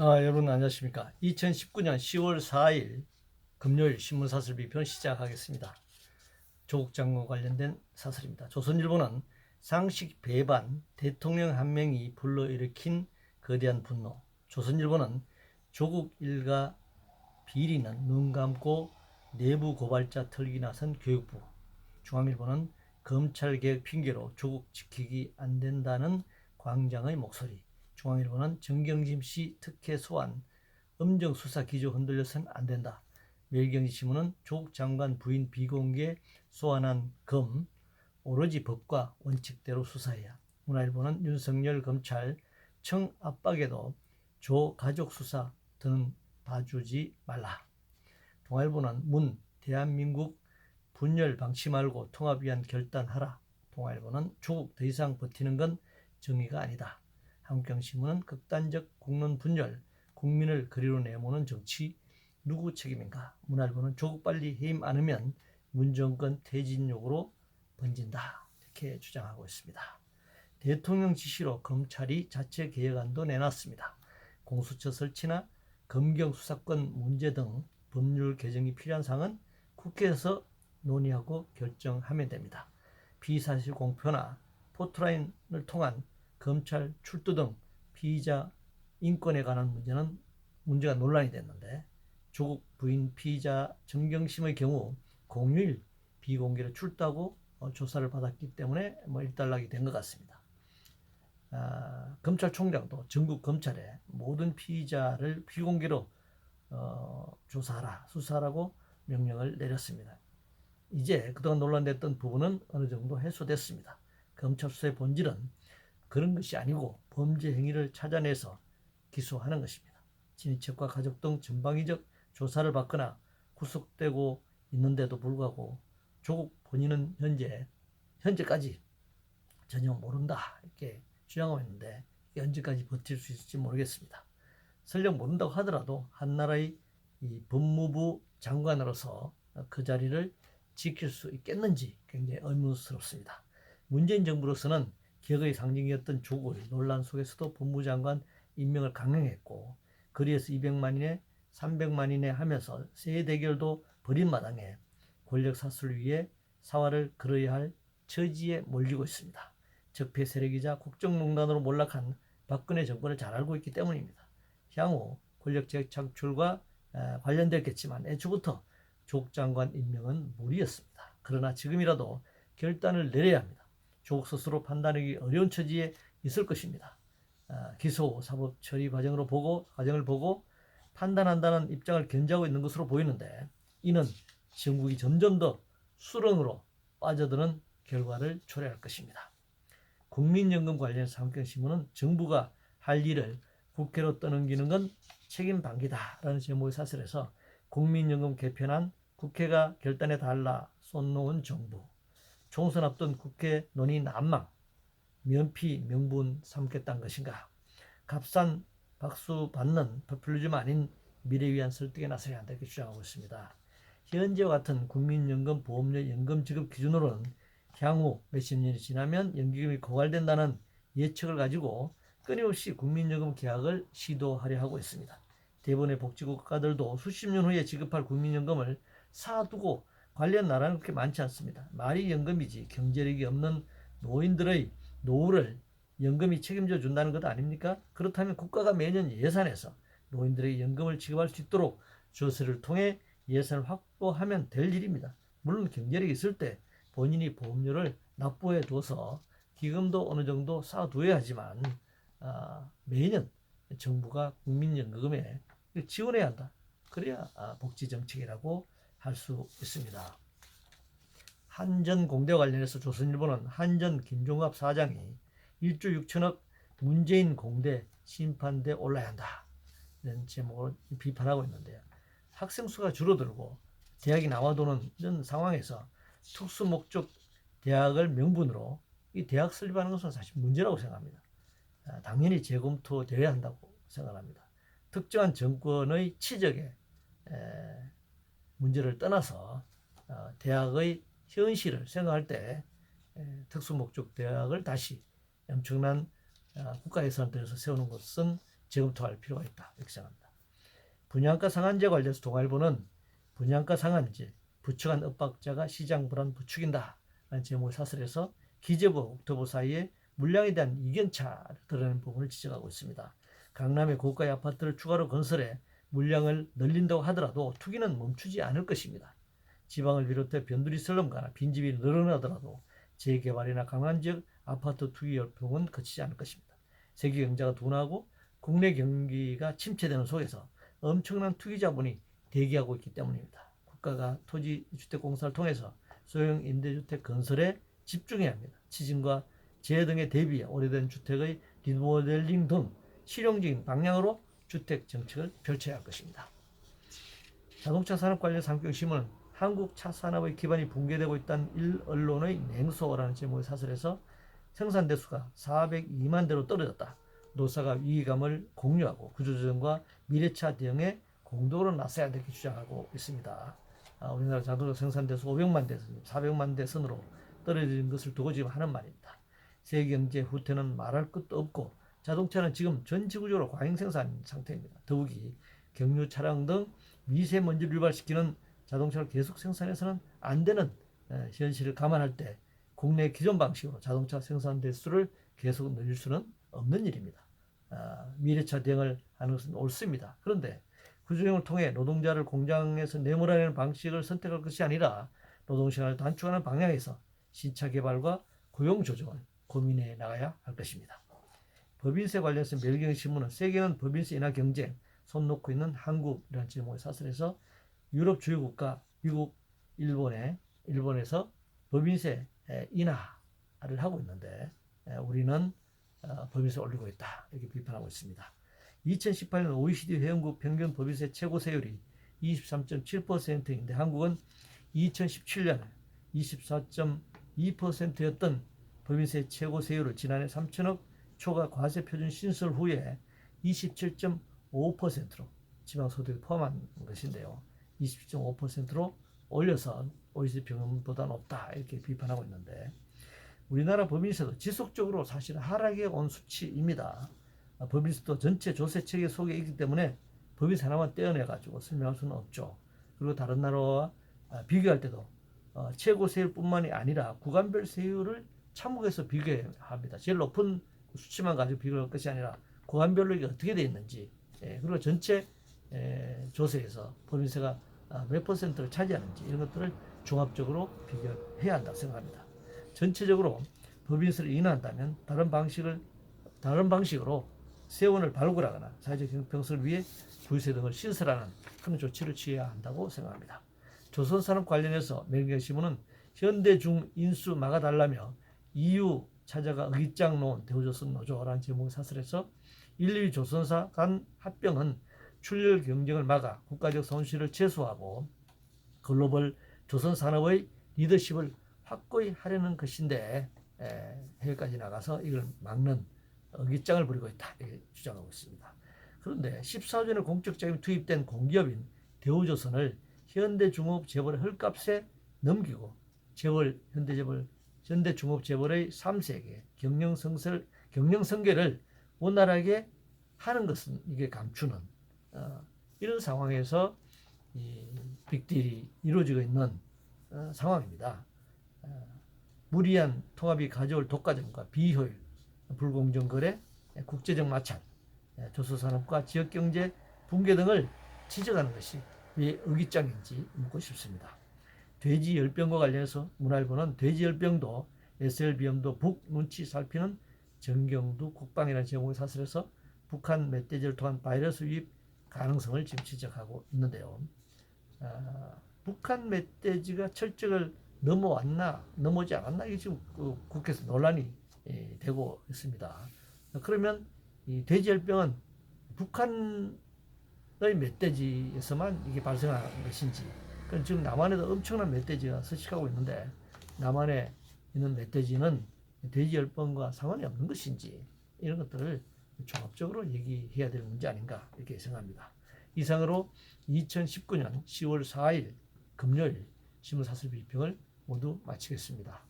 아, 여러분 안녕하십니까. 2019년 10월 4일 금요일 신문사설비편 시작하겠습니다. 조국 장관 관련된 사설입니다. 조선일보는 상식 배반 대통령 한 명이 불러일으킨 거대한 분노. 조선일보는 조국 일가 비리는 눈 감고 내부 고발자 털기 나선 교육부. 중앙일보는 검찰개혁 핑계로 조국 지키기 안 된다는 광장의 목소리. 중앙일보는 정경심 씨 특혜 소환, 음정 수사 기조 흔들려선 안 된다. 매일경제 신문은 조국 장관 부인 비공개 소환한 검, 오로지 법과 원칙대로 수사해야. 문화일보는 윤석열 검찰 청 압박에도 조 가족 수사 등 봐주지 말라. 동아일보는 문 대한민국 분열 방치 말고 통합 위한 결단하라. 동아일보는 조국 더 이상 버티는 건 정의가 아니다. 한국경신문은 극단적 국론 분열, 국민을 그리로 내모는 정치 누구 책임인가? 문화일보는 조국 빨리 해임 않으면 문정권 퇴진욕으로 번진다. 이렇게 주장하고 있습니다. 대통령 지시로 검찰이 자체 개혁안도 내놨습니다. 공수처 설치나 검경 수사권 문제 등 법률 개정이 필요한 사항은 국회에서 논의하고 결정하면 됩니다. 비사실 공표나 포트라인을 통한 검찰 출두 등 피의자 인권에 관한 문제는 문제가 논란이 됐는데 조국 부인 피의자 정경심의 경우 공휴일 비공개로 출두하고 어, 조사를 받았기 때문에 뭐 일단락이 된 것 같습니다. 아, 검찰총장도 전국 검찰에 모든 피의자를 비공개로 어, 조사하라 수사하라고 명령을 내렸습니다. 이제 그동안 논란됐던 부분은 어느 정도 해소됐습니다. 검찰 수사의 본질은 그런 것이 아니고 범죄 행위를 찾아내서 기소하는 것입니다. 친인척과 가족 등 전방위적 조사를 받거나 구속되고 있는데도 불구하고 조국 본인은 현재 현재까지 전혀 모른다 이렇게 주장하고 있는데 언제까지 버틸 수 있을지 모르겠습니다. 설령 모른다고 하더라도 한 나라의 이 법무부 장관으로서 그 자리를 지킬 수 있겠는지 굉장히 의문스럽습니다. 문재인 정부로서는 개혁의 상징이었던 조국을 논란 속에서도 법무장관 임명을 강행했고 거리에서 200만인에 300만인에 하면서 세 대결도 벌인 마당에 권력 사슬 위에 사활을 걸어야 할 처지에 몰리고 있습니다. 적폐 세력이자 국정농단으로 몰락한 박근혜 정권을 잘 알고 있기 때문입니다. 향후 권력 재창출과 관련됐겠지만 애초부터 조국 장관 임명은 무리였습니다. 그러나 지금이라도 결단을 내려야 합니다. 조국 스스로 판단하기 어려운 처지에 있을 것입니다. 기소 사법 처리 과정으로 보고 과정을 보고 판단한다는 입장을 견지하고 있는 것으로 보이는데 이는 정국이 점점 더 수렁으로 빠져드는 결과를 초래할 것입니다. 국민연금 관련해서 한경신문은 정부가 할 일을 국회로 떠넘기는 건 책임 방기다라는 제목의 사설에서 국민연금 개편안 국회가 결단에 달라 쏟놓은 정부 총선 앞둔 국회 논의 난망 면피 명분 삼겠다는 것인가 값싼 박수 받는 포퓰리즘 아닌 미래 위한 설득에 나서야 한다 이렇게 주장하고 있습니다. 현재와 같은 국민연금 보험료 연금 지급 기준으로는 향후 몇십 년이 지나면 연기금이 고갈된다는 예측을 가지고 끊임없이 국민연금 계약을 시도하려 하고 있습니다. 대부분의 복지국 가들도 수십 년 후에 지급할 국민연금을 사두고 관련 나라는 그렇게 많지 않습니다. 말이 연금이지 경제력이 없는 노인들의 노후를 연금이 책임져 준다는 것 아닙니까? 그렇다면 국가가 매년 예산에서 노인들에게 연금을 지급할 수 있도록 조세를 통해 예산을 확보하면 될 일입니다. 물론 경제력이 있을 때 본인이 보험료를 납부해 둬서 기금도 어느 정도 쌓아두어야 하지만 아, 매년 정부가 국민연금에 지원해야 한다. 그래야 아, 복지 정책이라고 할 수 있습니다. 한전 공대 관련해서 조선일보는 한전 김종갑 사장이 1조 6천억 문재인 공대 심판대 올라야 한다. 이런 제목으로 비판하고 있는데요. 학생 수가 줄어들고 대학이 나와도는 이런 상황에서 특수 목적 대학을 명분으로 이 대학 설립하는 것은 사실 문제라고 생각합니다. 아, 당연히 재검토되어야 한다고 생각합니다. 특정한 정권의 치적에 문제를 떠나서 어, 대학의 현실을 생각할 때 특수 목적 대학을 다시 엄청난 아, 국가 예산을 들여서 세우는 것은 재검토할 필요가 있다 이렇게 생각합니다. 분양가 상한제 관련해서 동아일보는 분양가 상한제 부추한 엇박자가 시장 불안 부추긴다 라는 제목을 사설해서 기재부 옥토부 사이에 물량에 대한 이견차를 드러내는 부분을 지적하고 있습니다. 강남의 고가의 아파트를 추가로 건설해 물량을 늘린다고 하더라도 투기는 멈추지 않을 것입니다. 지방을 비롯해 변두리 설럼가나 빈집이 늘어나더라도 재개발이나 강한 지역 아파트 투기 열풍은 그치지 않을 것입니다. 세계 경제가 둔하고 국내 경기가 침체되는 속에서 엄청난 투기 자본이 대기하고 있기 때문입니다. 국가가 토지 주택 공사를 통해서 소형 임대주택 건설에 집중해야 합니다. 지진과 재해 등에 대비해 오래된 주택의 리모델링 등 실용적인 방향으로 주택 정책을 펼쳐야 할 것입니다. 자동차 산업 관련 상경신문은 한국 차 산업의 기반이 붕괴되고 있다는 일 언론의 냉소라는 제목의 사설에서 생산 대수가 402만 대로 떨어졌다. 노사가 위기감을 공유하고 구조조정과 미래차 대응에 공동으로 나서야 되게 주장하고 있습니다. 아, 우리나라 자동차 생산 대수 500만 대, 400만 대 선으로 떨어진 것을 두고 지금 하는 말입니다. 세계 경제 후퇴는 말할 것도 없고 자동차는 지금 전 지구적으로 과잉 생산 상태입니다. 더욱이 경유 차량 등 미세먼지를 유발시키는 자동차를 계속 생산해서는 안 되는 에, 현실을 감안할 때 국내 기존 방식으로 자동차 생산 대수를 계속 늘릴 수는 없는 일입니다. 아, 미래차 대응을 하는 것은 옳습니다. 그런데 구조조정을 통해 노동자를 공장에서 내몰아내는 방식을 선택할 것이 아니라 노동시간을 단축하는 방향에서 신차 개발과 고용 조정을 고민해 나가야 할 것입니다. 법인세 관련해서 멜경신문은 세계는 법인세 인하 경쟁 손 놓고 있는 한국이라는 제목의 사설에서 유럽 주요 국가 미국 일본에 일본에서 법인세 인하를 하고 있는데 우리는 어, 법인세 올리고 있다 이렇게 비판하고 있습니다. 2018년 OECD 회원국 평균 법인세 최고 세율이 23.7%인데 한국은 2017년 24.2%였던 법인세 최고 세율을 지난해 3천억 초과 과세 표준 신설 후에 27.5%로 지방 소득을 포함한 것인데요. 27.5%로 올려서 OECD 평균보다 높다 이렇게 비판하고 있는데 우리나라 법인세도 지속적으로 사실 하락해 온 수치입니다. 법인세도 전체 조세 체계 속에 있기 때문에 법인세 하나만 떼어내 가지고 설명할 수는 없죠. 그리고 다른 나라와 비교할 때도 어, 최고 세율뿐만이 아니라 구간별 세율을 참고해서 비교합니다. 제일 높은 수치만 가지고 비교할 것이 아니라 구간별로 이게 어떻게 되어 있는지 예, 그리고 전체 에, 조세에서 법인세가 아, 몇 퍼센트를 차지하는지 이런 것들을 종합적으로 비교해야 한다 생각합니다. 전체적으로 법인세를 인하한다면 다른 방식을 다른 방식으로 세원을 발굴하거나 사회적 형평성을 위해 부유세 등을 신설하는 그런 조치를 취해야 한다고 생각합니다. 조선산업 관련해서 맹경신문은 현대중 인수 막아달라며 EU 찾아가 의장 놓은 대우조선 노조라는 제목의 사설에서 1, 2위 조선사 간 합병은 출혈 경쟁을 막아 국가적 손실을 최소화하고 글로벌 조선 산업의 리더십을 확고히 하려는 것인데 에, 해외까지 나가서 이걸 막는 의기장을 부리고 있다 이렇게 주장하고 있습니다. 그런데 14년에 공적 자금이 투입된 공기업인 대우조선을 현대중업 재벌의 헐값에 넘기고 재벌 현대재벌 현대중업재벌의 3세계 경영성설 경영성계를 원활하게 하는 것은 이게 감추는 어, 이런 상황에서 이 빅딜이 이루어지고 있는 어, 상황입니다. 어, 무리한 통합이 가져올 독과점과 비효율, 불공정 거래, 국제적 마찰, 예, 조소산업과 지역경제 붕괴 등을 지적하는 것이 왜 의기장인지 묻고 싶습니다. 돼지 열병과 관련해서 문화일보는 돼지 열병도 SLBM도 북 눈치 살피는 정경두 국방이라는 제목의 사설에서 북한 멧돼지를 통한 바이러스 유입 가능성을 지금 지적하고 있는데요. 아, 북한 멧돼지가 철적을 넘어왔나 넘어오지 않았나 이게 지금 그 국회에서 논란이 예, 되고 있습니다. 그러면 이 돼지열병은 북한의 멧돼지에서만 이게 발생한 것인지 그럼 지금 남한에도 엄청난 멧돼지가 서식하고 있는데 남한에 있는 멧돼지는 돼지 열병과 상관이 없는 것인지 이런 것들을 종합적으로 얘기해야 될 문제 아닌가 이렇게 생각합니다. 이상으로 2019년 10월 4일 금요일 신문사슬 비평을 모두 마치겠습니다.